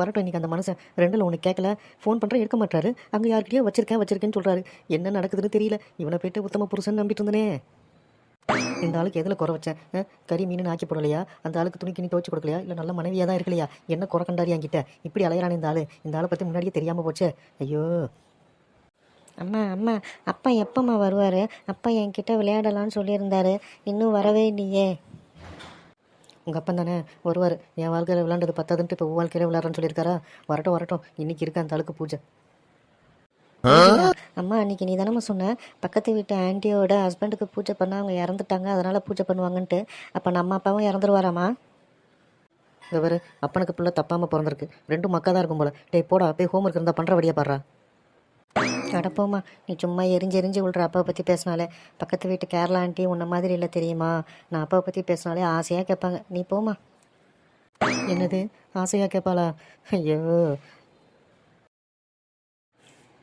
வரட்டும் இன்னைக்கு அந்த மனுஷன் ரெண்டில் ஒன்று கேட்கல ஃபோன் பண்ணுறேன் எடுக்க மாட்டாரு அங்கே யார்கிட்டயோ வச்சிருக்கேன் வச்சிருக்கேன்னு சொல்கிறாரு என்ன நடக்குதுன்னு தெரியல. இவனை போயிட்டு உத்தம புருஷன் நம்பிட்டு இருந்தனே. இந்த ஆளுக்கு எதில் குறை வச்சேன் கறி மீன் ஆக்கி போடலையா? அந்த ஆளுக்கு துணி கிணி துவச்சி கொடுக்கலையா? இல்லை நல்ல மனைவியாக தான் இருக்கலையா? என்ன குறை கண்டாரு என்கிட்ட? இப்படி அலையிறானே இந்த ஆள். இந்த ஆளை பற்றி முன்னாடியே தெரியாமல் போச்சு. ஐயோ. அம்மா அம்மா அப்பா எப்பம்மா வருவார்? அப்பா என்கிட்ட விளையாடலான்னு சொல்லியிருந்தாரு. இன்னும் வரவே இல்லையே. உங்கள் அப்பன் தானே? வருவார். என் வாழ்க்கையில் விளாண்டது பத்தாதுன்ட்டு இப்போ வாழ்க்கையில் விளாட்றேன்னு சொல்லியிருக்காரா? வரட்டும் வரட்டும். இன்னைக்கு இருக்க அந்த ஆளுக்கு பூஜை. அம்மா அன்னைக்கு நீ தானம்மா சொன்ன? பக்கத்து வீட்டு ஆன்ட்டியோட ஹஸ்பண்டுக்கு பூஜை பண்ண அவங்க இறந்துட்டாங்க அதனால் பூஜை பண்ணுவாங்கன்ட்டு. அப்போ நம்ம அப்பாவும் இறந்துருவாராம்மா? பாரு அப்பனுக்கு பிள்ளை தப்பாமல் பிறந்திருக்கு. ரெண்டும் மக்கா தான் இருக்கும் போல. டேய் போடா போய் ஹோம் ஒர்க் இருந்தால் பண்ணுற வழியா பாடுறா. அடப்போம்மா. நீ சும்மா எரிஞ்சு எரிஞ்சு விழுற அப்பாவை பற்றி பேசினாலே. பக்கத்து வீட்டு கேரளா ஆண்டி உன்ன மாதிரி இல்லை தெரியுமா? நான் அப்பாவை பற்றி பேசினாலே ஆசையாக கேட்பாங்க. நீ போம்மா. என்னது? ஆசையாக கேட்பாளா ஐயோ.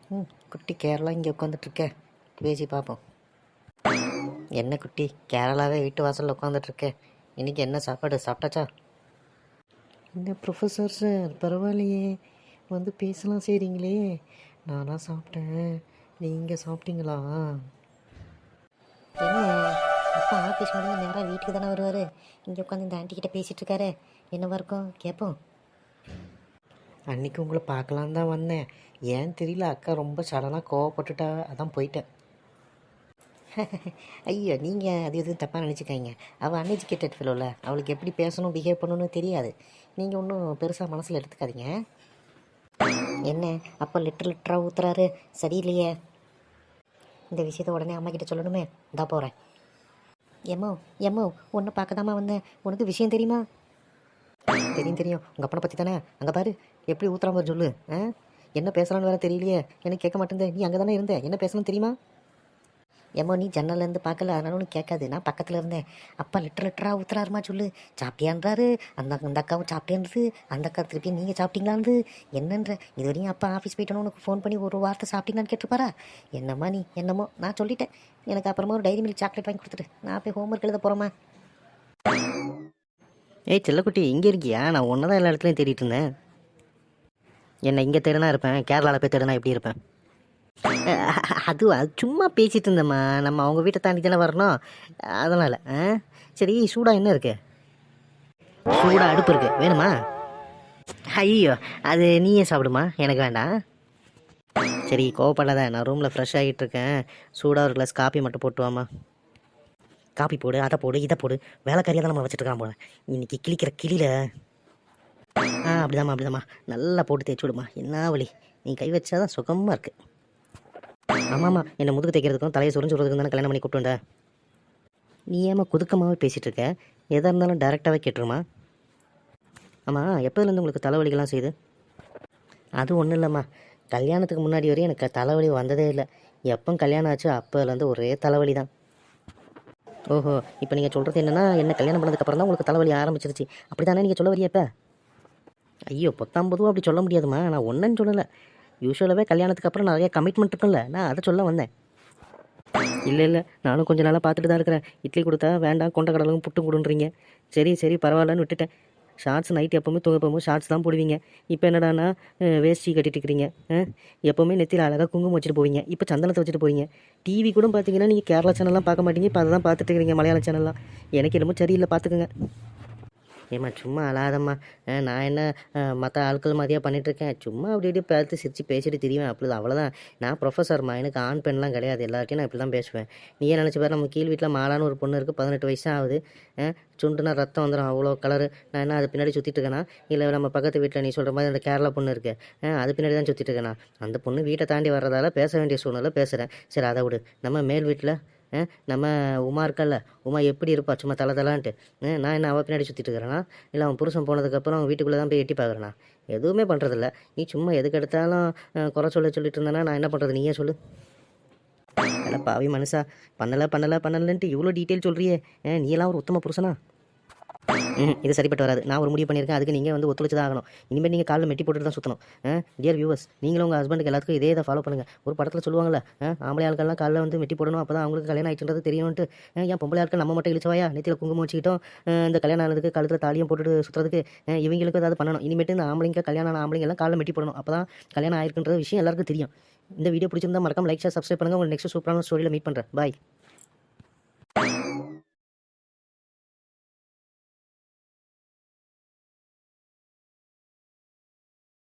ம் குட்டி கேரளா இங்கே உட்காந்துட்ருக்க பேசி பார்ப்போம் என்ன குட்டி? கேரளாவே வீட்டு வாசலில் உட்காந்துட்ருக்க இன்னைக்கு என்ன சாப்பாடு? சாப்பிட்டாச்சா? இந்த ப்ரொஃபஸர் சார் பரவாயில்லையே. வந்து பேசலாம் செய்கிறீங்களே நானா சாப்பிட்டேன். நீங்கள் சாப்பிட்டீங்களா? என்ன அப்பா ஆஃபீஸ் முடிஞ்சு நேராக வீட்டுக்கு தானே வருவார். இங்கே உட்காந்து இந்த ஆண்டி கிட்ட பேசிகிட்டு இருக்காரு. என்னவா இருக்கும்? கேட்போம் அன்னைக்கு உங்களை பார்க்கலாம் தான் வந்தேன். ஏன் தெரியல அக்கா ரொம்ப சடனாக கோவப்பட்டுட்டா. அதான் போயிட்டேன். ஐயோ நீங்கள் அது எதுவும் தப்பாக நினச்சிக்காங்க அவள் அன்எஜுகேட்டட் ஃபெலோவில் அவளுக்கு எப்படி பேசணும் பிஹேவ் பண்ணணும்னு தெரியாது. நீங்கள் ஒன்றும் பெருசாக மனசில் எடுத்துக்காதீங்க. என்ன? அப்போ லிட்டர் லிட்டராக ஊற்றுறாரு சரியில்லையே. இந்த விஷயத்த உடனே அம்மா கிட்ட சொல்லணுமே. இந்தா போகிறேன் எம்மோ எம்மோ ஒன்று பார்க்கதாம்மா வந்தேன். உனக்கு விஷயம் தெரியுமா? தெரியும் தெரியும். உங்கள் அப்பனை பற்றி தானே? அங்கே பாரு. எப்படி ஊத்துறாம சொல்லு. ஆ? என்ன பேசுகிறான்னு வேற தெரியலையே. எனக்கு கேட்க மாட்டேங்குது? நீ அங்கே தானே இருந்த? என்ன பேசணும்னு தெரியுமா? ஏமோ நீ ஜன்னல்லேருந்து பார்க்கல? அதனால ஒன்றும் கேட்காது. நான் பக்கத்தில் இருந்தேன். அப்பா லிட்டர் லிட்டராக ஊத்துறாருமா சொல்லு. சாப்பிட்டியான்றாரு. அந்த அந்த அக்காவும் சாப்பிட்டேன்றது. அந்த அக்கா திருப்பி நீங்கள் சாப்பிட்டீங்களான்னு என்னன்ற? இது வரையும் அப்பா ஆஃபீஸ் போயிட்டோன்னு உனக்கு ஃபோன் பண்ணி ஒரு வார்த்தை சாப்பிட்டீங்களான்னு கேட்டுருப்பாரா? என்னம்மா நீ? என்னமோ? நான் சொல்லிட்டேன். எனக்கு அப்புறமா ஒரு டைரி மில்க் சாக்லேட் வாங்கி கொடுத்துட்டு நான் போய் ஹோம்ஒர்க் எழுத போகிறோமா ஏய் செல்லக்குட்டி இங்கே இருக்கியா? நான் ஒன்று தான் எல்லா இடத்துலையும் தேடிட்டு இருந்தேன். என்னை இங்கே தேடினா இருப்பேன். கேரளாவில் போய் தேடினா எப்படி இருப்பேன்? அது அது சும்மா பேசிட்டு இருந்தேம்மா. நம்ம அவங்க வீட்டை தாண்டி தானே வரணும் அதனால் ஆ? சரி சூடாக என்ன இருக்கு? சூடாக அடுப்பு இருக்கு. வேணுமா? ஐயோ அது நீயே சாப்பிடுமா? எனக்கு வேண்டாம். சரி கோவப்படாத. நான் ரூமில் ஃப்ரெஷ் ஆகிட்டு இருக்கேன். சூடாக ஒரு கிளாஸ் காப்பி மட்டும் போட்டு வாம்மா. காப்பி போடு அதை போடு இதை போடு. வேலைக்காரியாக தான் நம்ம வச்சுட்டு இருக்கான் போல. இன்னைக்கு கிளிக்கிற கிளியில ஆ அப்படிதாம்மா அப்படிதாம்மா. நல்லா போட்டு தேய்ச்சி விடுமா. என்ன வலி? நீ கை வச்சாதான் சுகமாக இருக்குது இருக்கு ஆமாம்மா என்னை முதுகு தைக்கிறதுக்கும் தலையை சுரிஞ்சு விடுறதுக்கும் தானே கல்யாணம் பண்ணி கூப்பிட்டு நீ ஏமா குதுக்கமாகவே பேசிகிட்டு இருக்க? எதாக இருந்தாலும் டேரெக்டாகவே கேட்டுருமா? ஆமாம் எப்போதுலேருந்து உங்களுக்கு தலைவலிகள்லாம் செய்யுது? அது ஒன்றும் இல்லைம்மா. கல்யாணத்துக்கு முன்னாடி வரையும் எனக்கு தலைவலி வந்ததே இல்லை. எப்போ கல்யாணம் ஆச்சு அப்போலேருந்து ஒரே தலைவலி தான் ஓஹோ இப்போ நீங்கள் சொல்கிறது என்னென்னா என்ன கல்யாணம் பண்ணதுக்கப்புறம் தான் உங்களுக்கு தலைவலி ஆரம்பிச்சிருச்சு. அப்படி தானே நீங்கள் சொல்ல வரியா இப்போ? ஐயோ பொத்தாம் பொதுவாக அப்படி சொல்ல முடியாதும்மா. நான் ஒன்றுன்னு சொல்லலை. யூஸ்வலாகவே கல்யாணத்துக்கு அப்புறம் நிறைய கமிட்மெண்ட் இருக்கும்ல. நான் அதை சொல்ல வந்தேன். இல்லை இல்லை நானும் கொஞ்ச நாளாக பார்த்துட்டு தான் இருக்கிறேன். இட்லி கொடுத்தா வேண்டாம் கொண்ட கடலும் புட்டு கொடுன்றீங்க. சரி சரி பரவாயில்லன்னு விட்டுட்டேன். ஷார்ட்ஸ் நைட் எப்போவுமே தூங்க போகும்போது ஷார்ட்ஸ் தான் போடுவீங்க. இப்போ என்னடான்னா வேஷ்டி கட்டிட்டு இருக்கிறீங்க. எப்போவுமே நெத்தியில் அழகாக குங்குமம் வச்சுட்டு போவீங்க. இப்போ சந்தனத்தை வச்சுட்டு போவீங்க டிவி கூட பார்த்தீங்கன்னா நீங்கள் கேரளா சேனல்லாம் பார்க்க மாட்டீங்க. இப்போ அதை தான் பார்த்துட்டு இருக்கிறீங்க மலையாள சேனல்லாம் எனக்கு என்னமோ சரியில்லை பார்த்துக்குங்க. ஏம்மா சும்மா அழாதம்மா. நான் என்ன மற்ற ஆட்கள் மாதிரியாக பண்ணிகிட்ருக்கேன் சும்மா அப்படி இப்படி பார்த்து சிரித்து பேசிட்டு திரிவேன். அப்படி அவ்வளோதான் நான் ப்ரொஃபஸர்மா எனக்கு ஆண் பெண்லாம் கிடையாது. எல்லார்ட்டையும் நான் இப்படி தான் பேசுவேன் நீயே நினச்சி பாரு நம்ம கீழ் வீட்டில் மாலான்னு ஒரு பொண்ணு இருக்குது பதினெட்டு வயசு ஆகுது சுண்டுனா ரத்தம் வந்துடும் அவ்வளோ கலரு நான் என்ன அது பின்னாடி சுற்றிட்டு இருக்கேனா? இல்லை நம்ம பக்கத்து வீட்டில் நீ சொல்கிற மாதிரி அந்த கேரளா பொண்ணு இருக்கு. அது பின்னாடி தான் சுற்றிட்டு இருக்கேனா? அந்த பொண்ணு வீட்டை தாண்டி வர்றதால பேச வேண்டிய சூழ்நிலை பேசுகிறேன் சரி அதை விடு. நம்ம மேல் வீட்டில் நம்ம உமா இருக்கல்ல உமா எப்படி இருப்பா? சும்மா தலை தலான்ட்டு. நான் என்ன அவள் பின்னாடி சுற்றிட்டு இருக்கிறேனா? இல்லை அவன் புருஷன் போனதுக்கப்புறம் அவன் வீட்டுக்குள்ளே தான் போய் எட்டி பார்க்குறேனா? எதுவுமே பண்ணுறதில்ல நீ சும்மா எதுக்கு எடுத்தாலும் குறை சொல்ல சொல்லிட்டு இருந்தேன்னா நான் என்ன பண்ணுறது நீயே சொல்லு. அட பாவி மனுஷா பண்ணலை பண்ணலை பண்ணலன்ட்டு இவ்வளோ டீட்டெயில் சொல்கிறியே நீ எல்லாம் ஒரு உத்தம புருஷனா? இது சரிப்பட்டு வராது. நான் ஒரு முடிவு பண்ணியிருக்கேன். அதுக்கு நீங்கள் வந்து ஒத்துழைச்சு தான் ஆகணும். இனிமேல் நீங்கள் காலில் மெட்டி போட்டுட்டு தான் சுற்றணும் டியர் வியூவர்ஸ் நீங்களும் உங்கள் ஹஸ்பண்டுக்கு எல்லாத்துக்கும் இதே இதை ஃபாலோ பண்ணுங்கள் ஒரு படத்தில் சொல்லுவாங்கல்ல ஆம்பளை ஆட்கள்லாம் காலில் வந்து மெட்டி போடணும். அப்போ தான் அவங்களுக்கு கல்யாணம் ஆயிடுச்சுன்றது தெரியணும்ட்டு ஏன் பொம்பளை ஆட்கள் நம்ம மட்டும் இழிச்சவாயா? நெத்தியில் குங்குமம் வச்சுக்கிட்டோம். இந்த கல்யாணம் ஆனதுக்கு கழுத்தில் தாலியும் போட்டுட்டு சுற்றுறதுக்கு இவங்களுக்கு ஏதாவது பண்ணணும். இனிமேட்டு இந்த ஆம்பளைங்க கல்யாணம் ஆன ஆம்பளைங்க எல்லாம் காலில் மெட்டி போடணும். அப்போ தான் கல்யாணம் ஆயிருக்குன்ற விஷயம் எல்லாருக்கும் தெரியும். இந்த வீடியோ பிடிச்சிருந்தா மறக்காம லைக் ஷேர் சப்ஸ்கிரைப் பண்ணுங்கள் உங்களுக்கு நெக்ஸ்ட் சூப்பரான ஸ்டோரியில் மீட் பண்ணுறேன் பாய்